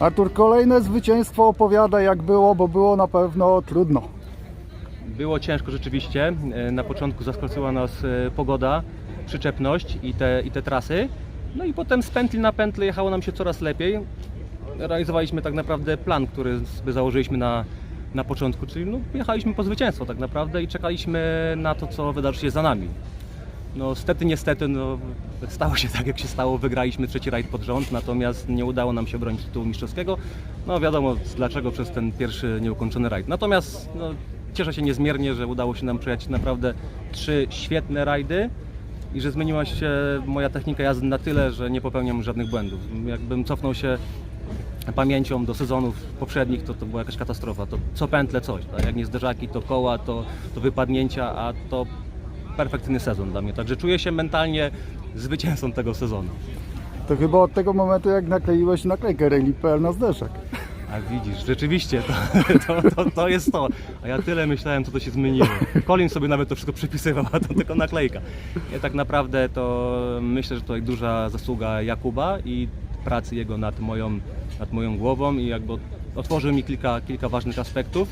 Artur, kolejne zwycięstwo opowiada jak było, bo było na pewno trudno. Było ciężko rzeczywiście. E, Na początku zaskoczyła nas e, pogoda, przyczepność i te, i te trasy. No i potem z pętli na pętlę jechało nam się coraz lepiej. Realizowaliśmy tak naprawdę plan, który sobie założyliśmy na, na początku, czyli no, jechaliśmy po zwycięstwo tak naprawdę i czekaliśmy na to, co wydarzy się za nami. No stety, niestety, no, stało się tak, jak się stało. Wygraliśmy trzeci rajd pod rząd, natomiast nie udało nam się obronić tytułu mistrzowskiego. No wiadomo dlaczego przez ten pierwszy nieukończony rajd. Natomiast no, cieszę się niezmiernie, że udało się nam przejechać naprawdę trzy świetne rajdy i że zmieniła się moja technika jazdy na tyle, że nie popełniam żadnych błędów. Jakbym cofnął się pamięcią do sezonów poprzednich, to to była jakaś katastrofa. To co pętle coś, tak? jak nie zderzaki, to koła, to, to wypadnięcia, a to perfekcyjny sezon dla mnie. Także czuję się mentalnie zwycięzcą tego sezonu. To chyba od tego momentu, jak nakleiłeś naklejkę Rally.pl na zderzak. A widzisz, rzeczywiście to, to, to, to jest to. A ja tyle myślałem, co to się zmieniło. Colin sobie nawet to wszystko przypisywał, a to tylko naklejka. Ja tak naprawdę to myślę, że tutaj duża zasługa Jakuba i pracy jego nad moją, nad moją głową i jakby otworzył mi kilka, kilka ważnych aspektów,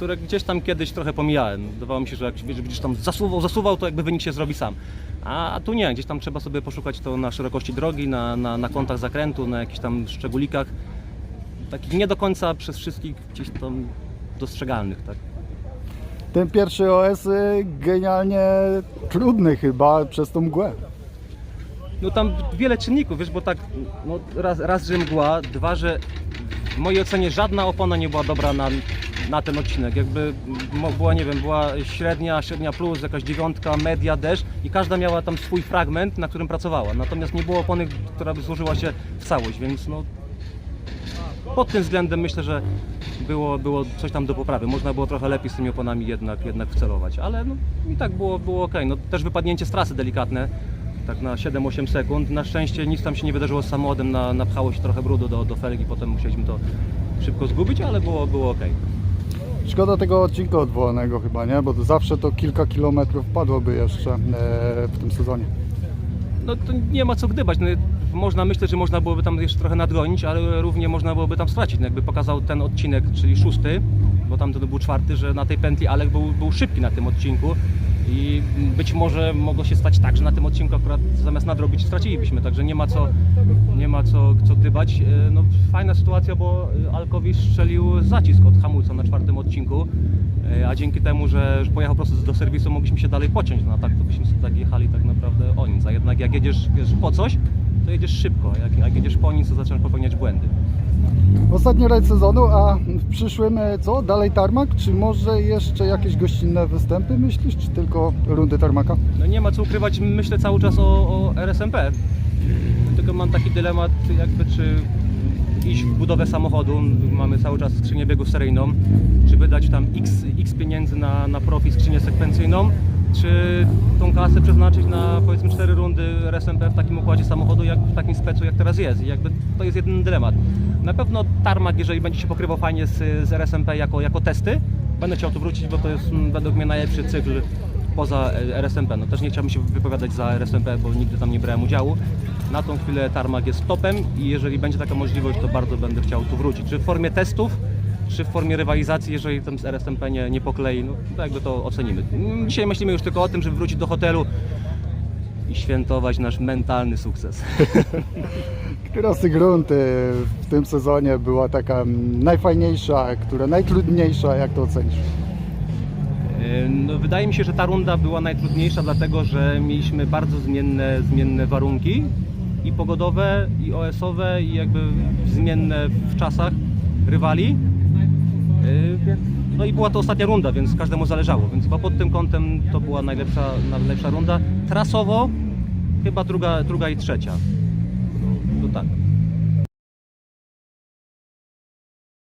które gdzieś tam kiedyś trochę pomijałem. Wydawało mi się, że jak będziesz tam zasuwał, zasuwał, to jakby wynik się zrobi sam. A, a tu nie, gdzieś tam trzeba sobie poszukać to na szerokości drogi, na, na, na kątach zakrętu, na jakichś tam szczególikach takich nie do końca przez wszystkich gdzieś tam dostrzegalnych, tak? Ten pierwszy OS y, genialnie trudny chyba przez tą mgłę. No tam wiele czynników, wiesz, bo tak no, raz, raz, że mgła, dwa, że w mojej ocenie żadna opona nie była dobra na, na ten odcinek. Jakby była, nie wiem, była średnia, średnia plus, jakaś dziewiątka, media, deszcz i każda miała tam swój fragment, na którym pracowała. Natomiast nie było opony, która by złożyła się w całość, więc no pod tym względem myślę, że było, było coś tam do poprawy. Można było trochę lepiej z tymi oponami jednak, jednak wcelować, ale no, i tak było, było ok. No, też wypadnięcie z trasy delikatne, tak na 7-8 sekund. Na szczęście nic tam się nie wydarzyło z samochodem, na, napchało się trochę brudu do, do felgi, potem musieliśmy to szybko zgubić, ale było, było ok. Szkoda tego odcinka odwołanego chyba, nie? Bo zawsze to kilka kilometrów padłoby jeszcze e, w tym sezonie. No to nie ma co gdybać. No, można myśleć, że można byłoby tam jeszcze trochę nadgonić, ale równie można byłoby tam stracić. No, jakby pokazał ten odcinek, czyli szósty, bo tam to był czwarty, że na tej pętli Alek był, był szybki na tym odcinku i być może mogło się stać tak, że na tym odcinku akurat zamiast nadrobić stracilibyśmy, także nie ma co, nie ma co, co gdybać. E, No, fajna sytuacja, bo Alkowi strzelił zacisk od hamulca na czwartym odcinku, e, a dzięki temu, że pojechał po prostu do serwisu, mogliśmy się dalej pociąć, no tak to byśmy sobie tak jechali tak naprawdę o nic, a jednak jak jedziesz wiesz, po coś, to jedziesz szybko, jak, jak jedziesz po nic, to zaczynasz popełniać błędy. Ostatni rajd sezonu, a w przyszłym e, co? Dalej tarmak? Czy może jeszcze jakieś gościnne występy myślisz, czy tylko rundy tarmaka? No nie ma co ukrywać, myślę cały czas o, o RSMP. Tylko mam taki dylemat, jakby czy iść w budowę samochodu, mamy cały czas skrzynię biegów seryjną, czy wydać tam x, x pieniędzy na, na profi skrzynię sekwencyjną, czy tą kasę przeznaczyć na powiedzmy 4 rundy RSMP w takim układzie samochodu, jak w takim specu jak teraz jest. I jakby to jest jeden dylemat. Na pewno tarmak, jeżeli będzie się pokrywał fajnie z, z RSMP jako, jako testy, będę chciał tu wrócić, bo to jest mm, według mnie najlepszy cykl poza e, RSMP. No też nie chciałbym się wypowiadać za RSMP, bo nigdy tam nie brałem udziału. Na tą chwilę Tarmak jest topem i jeżeli będzie taka możliwość, to bardzo będę chciał tu wrócić. Czy w formie testów, czy w formie rywalizacji, jeżeli tam z RSMP nie, nie poklei, no to jakby to ocenimy. Mm, Dzisiaj myślimy już tylko o tym, żeby wrócić do hotelu i świętować nasz mentalny sukces. Która z tych w tym sezonie była taka mm, najfajniejsza, która najtrudniejsza, jak to ocenisz? No, wydaje mi się, że ta runda była najtrudniejsza, dlatego że mieliśmy bardzo zmienne, zmienne warunki i pogodowe, i OS-owe, i jakby zmienne w czasach rywali. Więc- No i była to ostatnia runda, więc każdemu zależało, więc chyba pod tym kątem to była najlepsza, najlepsza runda. Trasowo chyba druga, druga i trzecia. No, to tak.